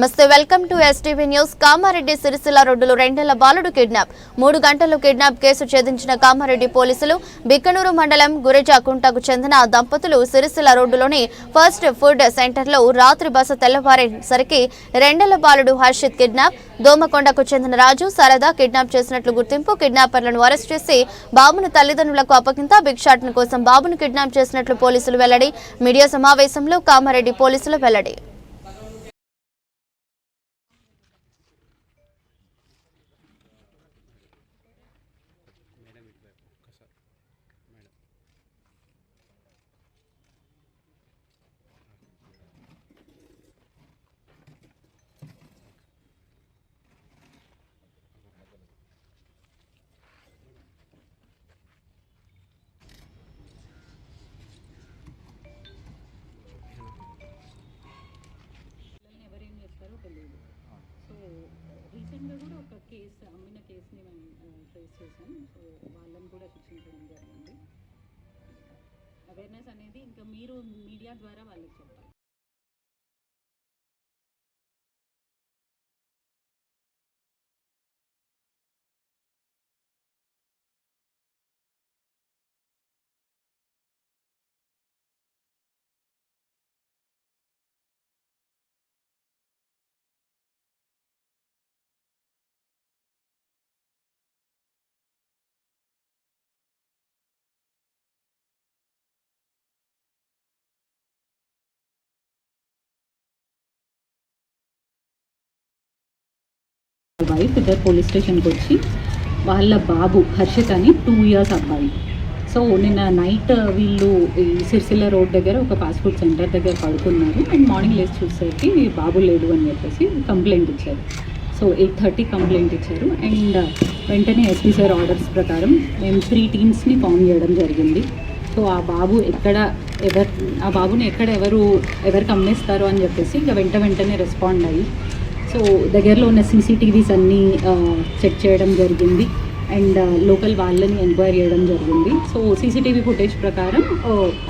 నమస్తే welcome to STV news Kamareddy Sircilla రోడ్డులో రెండేళ్ళ బాలుడు కిడ్నాప్. మూడు గంటలు కిడ్నాప్ కేసు ఛేదించిన కామారెడ్డి పోలీసులు బిక్కనూరు మండలం గురజాకుంటకు చెందిన దంపతులు సిరిసిల్ల రోడ్డులోని ఫస్ట్ ఫుడ్ సెంటర్లో రాత్రి బస తెల్లవారేసరికి రెండేళ్ళ బాలుడు హర్షిత్ కిడ్నాప్. దోమకొండకు చెందిన రాజు సరదా కిడ్నాప్ చేసినట్లు గుర్తింపు కిడ్నాపర్లను అరెస్ట్ చేసి బాబును తల్లిదండ్రులకు అప్పగింత భిక్షాటన కోసం బాబును కిడ్నాప్ చేసినట్లు పోలీసులు వెల్లడి. మీడియా సమావేశంలో కామారెడ్డి పోలీసులు వెల్లడి. తెలియదు సో రీసెంట్గా కూడా ఒక కేసు అమ్మిన కేసుని మేము ట్రేస్ చేసాం సో వాళ్ళని కూడా శిక్షించడం జరిగింది. అవేర్నెస్ అనేది ఇంకా మీరు మీడియా ద్వారా వాళ్ళకి చెప్పాలి. వైఫ్ ఇద్దరు పోలీస్ స్టేషన్కి వచ్చి వాళ్ళ బాబు హర్షిత్ అని టూ ఇయర్స్ అబ్బాయి. సో నిన్న నైట్ వీళ్ళు ఈ సిరిసిల్ల రోడ్ దగ్గర ఒక ఫాస్ట్ ఫుడ్ సెంటర్ దగ్గర పడుకున్నారు. అండ్ మార్నింగ్ లేచి చూసేసరికి బాబు లేడు అని చెప్పేసి కంప్లైంట్ ఇచ్చారు. సో ఎయిట్ థర్టీ కంప్లైంట్ ఇచ్చారు. అండ్ వెంటనే ఎస్పీ సార్ ఆర్డర్స్ ప్రకారం మేము త్రీ టీమ్స్ని ఫామ్ చేయడం జరిగింది. సో ఆ బాబు ఎక్కడ ఎవరు ఆ బాబుని ఎక్కడ ఎవరు ఎవరికి అమ్మేస్తారు అని చెప్పేసి ఇంకా వెంట వెంటనే రెస్పాండ్ అయ్యి సో దగ్గరలో ఉన్న సీసీటీవీస్ అన్నీ చెక్ చేయడం జరిగింది. అండ్ లోకల్ వాళ్ళని ఎంక్వైరీ చేయడం జరిగింది. సో సీసీటీవీ ఫుటేజ్ ప్రకారం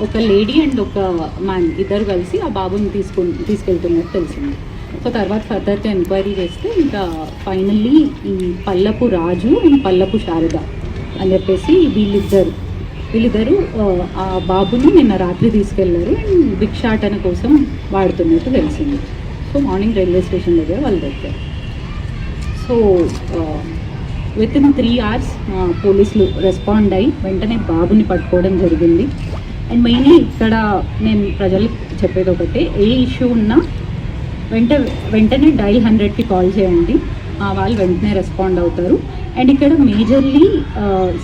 ఒక లేడీ అండ్ ఒక మ్యాన్ ఇద్దరు కలిసి ఆ బాబుని తీసుకు తీసుకెళ్తున్నట్టు తెలిసింది. సో తర్వాత ఫర్దర్గా ఎంక్వైరీ చేస్తే ఇంకా ఫైనల్లీ ఈ పల్లపు రాజు అండ్ పల్లపు శారద అని చెప్పేసి వీళ్ళిద్దరు వీళ్ళిద్దరు ఆ, బాబును నిన్న రాత్రి తీసుకెళ్ళారు. అండ్ భిక్షాటన కోసం వాడుతున్నట్టు తెలిసింది. సో మార్నింగ్ రైల్వే స్టేషన్ దగ్గర వాళ్ళు దొరికారు so within three hours పోలీసులు రెస్పాండ్ అయ్యి వెంటనే బాబుని పట్టుకోవడం జరిగింది. అండ్ మెయిన్లీ ఇక్కడ నేను ప్రజలకు చెప్పేది ఒకటి ఏ ఇష్యూ ఉన్నా వెంట వెంటనే డైల్ హండ్రెడ్కి కాల్ చేయండి. ఆ, వాళ్ళు వెంటనే రెస్పాండ్ అవుతారు. అండ్ ఇక్కడ మేజర్లీ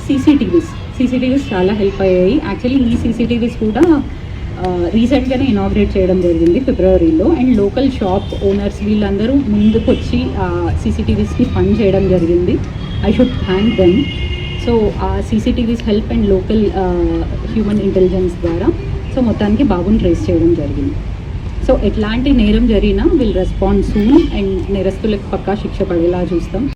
సీసీటీవీస్ సీసీటీవీస్ చాలా హెల్ప్ అయ్యాయి. యాక్చువల్లీ ఈ సీసీటీవీస్ కూడా రీసెంట్గానే ఇనాగ్రేట్ చేయడం జరిగింది ఫిబ్రవరిలో అండ్ లోకల్ షాప్ ఓనర్స్ వీళ్ళందరూ ముందుకు వచ్చి సీసీటీవీస్కి ఫండ్ చేయడం జరిగింది. I should thank them so ఆ CCTVs help and local human intelligence ద్వారా సో మొత్తానికి బాబుని ట్రేస్ చేయడం జరిగింది. సో ఎట్లాంటి నేరం జరిగినా విల్ రెస్పాన్స్ సూన్ అండ్ నేరస్తులకు పక్కా శిక్ష పడేలా చూస్తాం.